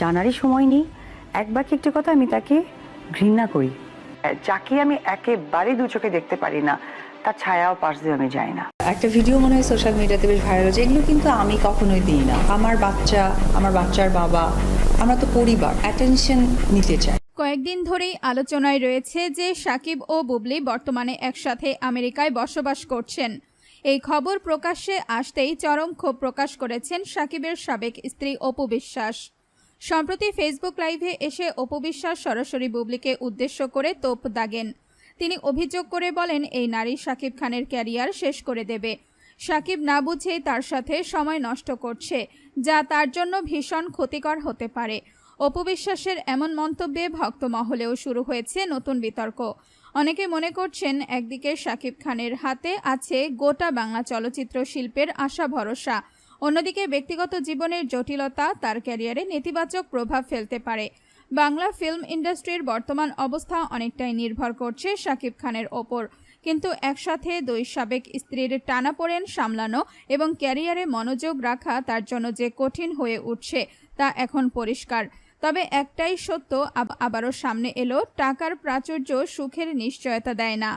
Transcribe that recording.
জানারই সময় নেই। একবার একটা কথা আমি তাকে ঘৃণা করি। যাকে আমি একেবারে দু চোখে দেখতে পারি না তার ছায়াও পাশ দিয়ে আমি যাই না। একটা ভিডিও মনে হয় সোশ্যাল মিডিয়াতে বেশ ভাইরাল হচ্ছে এগুলো কিন্তু আমি কখনোই দিই না। আমার বাচ্চা আমার বাচ্চার বাবা আমরা তো পরিবার অ্যাটেনশন নিতে চাই। কয়েকদিন ধরেই আলোচনায় রয়েছে যে সাকিব ও বুবলি বর্তমানে একসাথে আমেরিকায় বসবাস করছেন। এই খবর প্রকাশ্যে আসতেই চরম ক্ষোভ প্রকাশ করেছেন সাকিবের সাবেক স্ত্রী অপু বিশ্বাস। সম্প্রতি ফেসবুক লাইভে এসে অপু বিশ্বাস সরাসরি বুবলিকে উদ্দেশ্য করে তোপ দাগেন। তিনি অভিযোগ করে বলেন, এই নারী শাকিব খানের ক্যারিয়ার শেষ করে দেবে। সাকিব না বুঝেই তার সাথে সময় নষ্ট করছে, যা তার জন্য ভীষণ ক্ষতিকর হতে পারে। অপবিশ্বাসের এমন মন্তব্যে ভক্ত মহলেও শুরু হয়েছে নতুন বিতর্ক। অনেকে মনে করছেন, একদিকে শাকিব খানের হাতে আছে গোটা বাংলা চলচ্চিত্র শিল্পের আশা ভরসা অন্যদিকে ব্যক্তিগত জীবনের জটিলতা, তার ক্যারিয়ারে নেতিবাচক প্রভাব ফেলতে পারে। বাংলা ফিল্ম ইন্ডাস্ট্রির বর্তমান অবস্থা অনেকটাই নির্ভর করছে শাকিব খানের ওপর। কিন্তু একসাথে দুই সাবেক স্ত্রীর টানাপোড়েন সামলানো এবং ক্যারিয়ারে মনোযোগ রাখা তার জন্য যে কঠিন হয়ে উঠছে তা এখন পরিষ্কার। তবে একটাই সত্য আবারও সামনে এলো, টাকার প্রাচুর্য সুখের নিশ্চয়তা দেয় না।